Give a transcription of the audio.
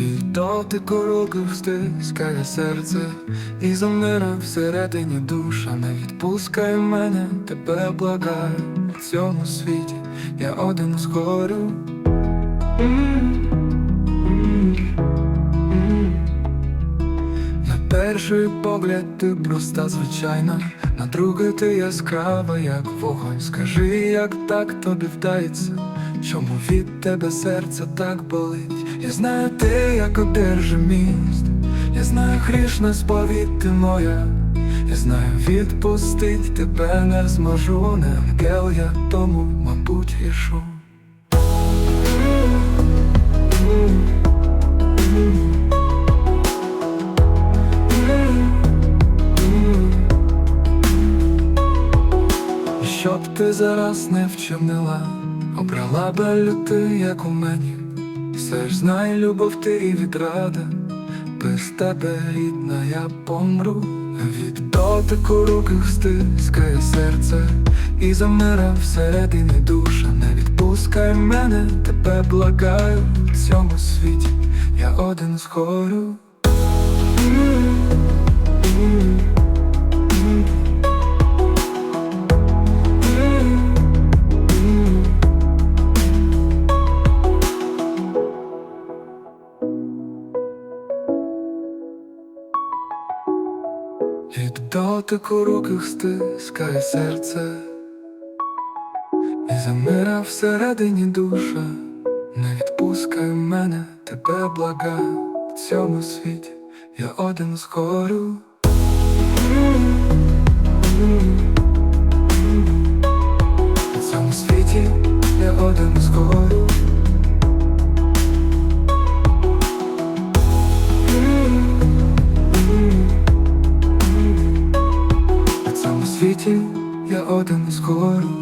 Від дотику руки стискає серце, і замира всередині душа не відпускай мене, тебе благаю в цьому світі, я один згорю. На перший погляд ти проста звичайна, на другий ти яскрава, як вогонь. Скажи, як так тобі вдається, чому від тебе серце так болить? Я знаю ти, як одержимість, я знаю грішна сповідь ти моя, я знаю, відпустить тебе не зможу, не ангел я тому, мабуть, грішу. І Щоб ти зараз не вчинила, обрала би люти, як у мені. Все ж знай, любов ти і відрада, без тебе рідна, я помру. Від дотику руки стискає серце, і замира всередині душа. Не відпускай мене, тебе благаю в цьому світі, я один згорю. Від дотику руки стискає серце, і замира всередині душа, не відпускай мене, тебе блага в цьому світі, я один згорю. Світі я один згорю.